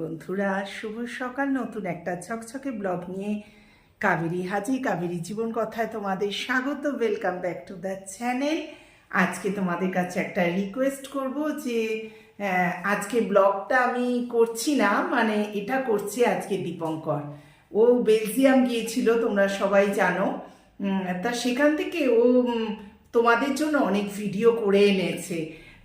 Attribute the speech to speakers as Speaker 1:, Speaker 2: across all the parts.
Speaker 1: বন্ধুরা, শুভ সকাল। নতুন একটা ছকছকে ব্লগ নিয়ে কাবেরি হাজি কাবেরি জীবন কথায় তোমাদের স্বাগত। Welcome back to the channel আজকে তোমাদের কাছে একটা রিকোয়েস্ট করব যে আজকে ব্লগটা আমি করছি না মানে এটা করছে আজকে দীপঙ্কর। ও বেলজিয়াম গিয়েছিল, তোমরা সবাই জানো। তা সেখান থেকে ও তোমাদের জন্য অনেক ভিডিও করে এনেছে।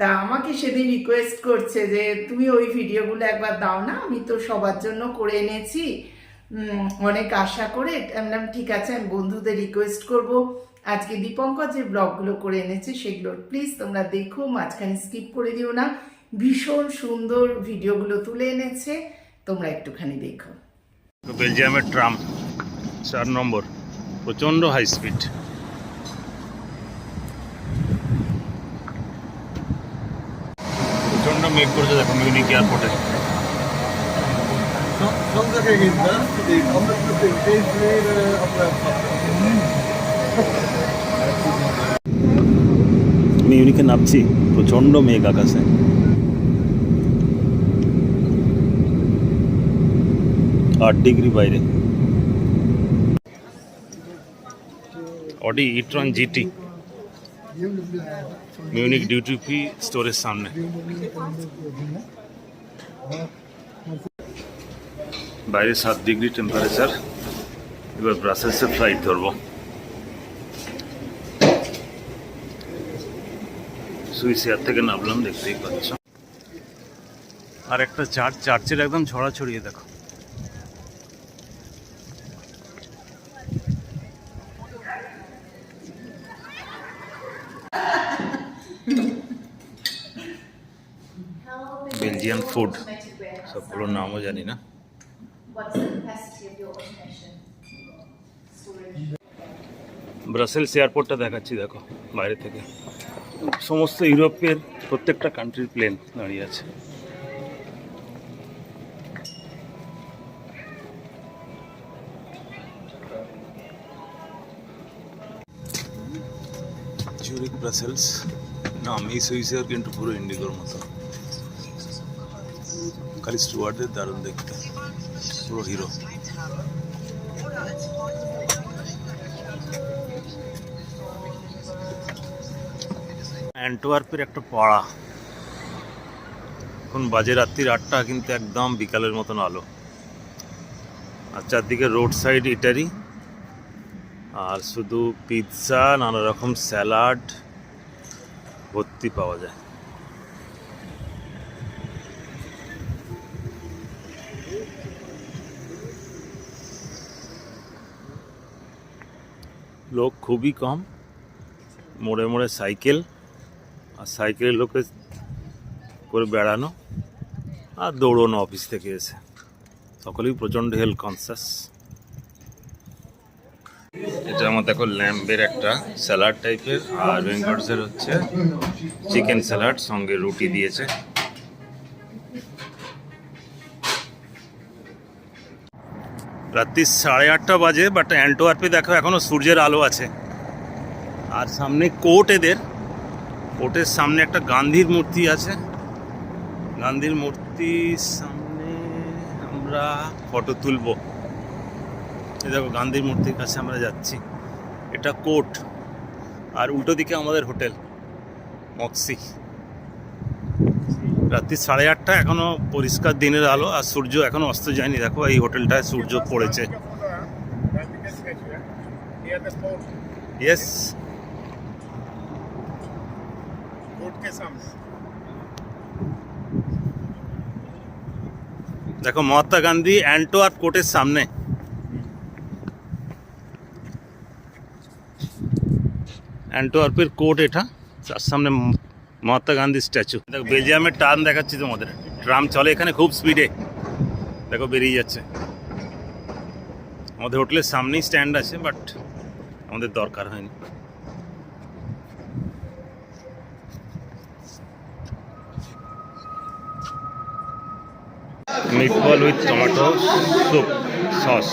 Speaker 1: তা আমাকে সেদিন রিকোয়েস্ট করছে যে তুমি ওই ভিডিওগুলো একবার দাও না আমি তো সবার জন্য করে এনেছি। অনেক আশা করে। বললাম, ঠিক আছে আমি বন্ধুদের রিকোয়েস্ট করব। আজকে দীপঙ্কর যে ব্লগগুলো করে এনেছে সেগুলো প্লিজ তোমরা দেখো মাঝখানে স্কিপ করে দিও না। ভীষণ সুন্দর ভিডিওগুলো তুলে এনেছে তোমরা একটুখানি দেখো।
Speaker 2: বেলজিয়ামের ট্রাম চার নম্বর প্রচণ্ড হাই স্পিড প্রচণ্ড মেঘ করেছে দেখো মিউনিক এয়ারপোর্টে
Speaker 3: Zondag geen naast die andere moeten steeds weer uh, op
Speaker 2: মিউনিকে নামছি প্রচণ্ড মেঘ আকাশে আট ডিগ্রি বাইরে Audi ইট্রন GT Munich duty free স্টোরের সামনে বাইরে সাত ডিগ্রি টেম্পারেচার এবার ব্রাসেলসের ফ্লাইট ধরবো। সুইস এয়ার থেকে নামলাম, দেখতেই পাচ্ছ। আর একটা চার্চ চার্চের একদম ছড়া ছড়িয়ে দেখো। বেলজিয়ান ফুড সবগুলোর নামও জানি না? ব্রাসেলস এয়ারপোর্টটা দেখাচ্ছি, দেখো, বাইরে থেকে। সমস্ত ইউরোপের প্রত্যেকটা কান্ট্রির প্লেন দাঁড়িয়ে আছে। জুরিক ব্রাসেলস নাম এই সুইসের কিন্তু পুরো ইন্ডিগোর মতো। খালি স্টুয়ার্ডদের দারুণ দেখতে। পুরো হিরো অ্যান্টোয়ার্পের একটা পাড়া। এখন বাজে রাত্রির আটটা, কিন্তু একদম বিকালের মতন আলো। আর চারদিকে রোড সাইড ইটারি আর শুধু পিৎজা নানা রকম স্যালাড ভর্তি পাওয়া যায়। লোক খুবই কম। মোড়ে মোড়ে সাইকেল আর সাইকেলের লোকে করে বেড়ানো আর দৌড়নো অফিস থেকে এসে। সকলেই প্রচণ্ড হেলথ কনসিয়াস এটা আমার দেখো ল্যাম্বের একটা স্যালাড টাইপের আর বেঙ্গলসের হচ্ছে চিকেন স্যালাড সঙ্গে রুটি দিয়েছে। রাত্রি সাড়ে আটটা বাজে বাট অ্যান্টোয়ার্পে দেখো এখনও সূর্যের আলো আছে। আর সামনে কোর্ট এদের। কোর্টের সামনে একটা গান্ধীর মূর্তি আছে। গান্ধীর মূর্তির সামনে আমরা ফটো তুলবো। দেখো, গান্ধীর মূর্তির কাছে আমরা যাচ্ছি। এটা কোর্ট। আর উল্টো দিকে আমাদের হোটেল, মক্সি। রাত্রি সাড়ে আটটা এখনও পরিষ্কার দিনের আলো আর সূর্য এখনও অস্ত যায়নি। দেখো এই হোটেলটায় সূর্য পড়েছে। ইয়েস দেখো মহাত্মা গান্ধী অ্যান্টোয়ার্প কোর্টের সামনে। অ্যান্টোয়ার্পের কোর্ট এটা, তার সামনে মহাত্মা গান্ধী স্ট্যাচু। দেখো, বেলজিয়ামের টার্ন দেখাচ্ছি তোমাদের। ট্রাম চলে এখানে খুব স্পিডে দেখো, বেরিয়ে যাচ্ছে। আমাদের হোটেলের সামনেই স্ট্যান্ড আছে বাট আমাদের দরকার হয়নি। Meatball with tomato soup, sauce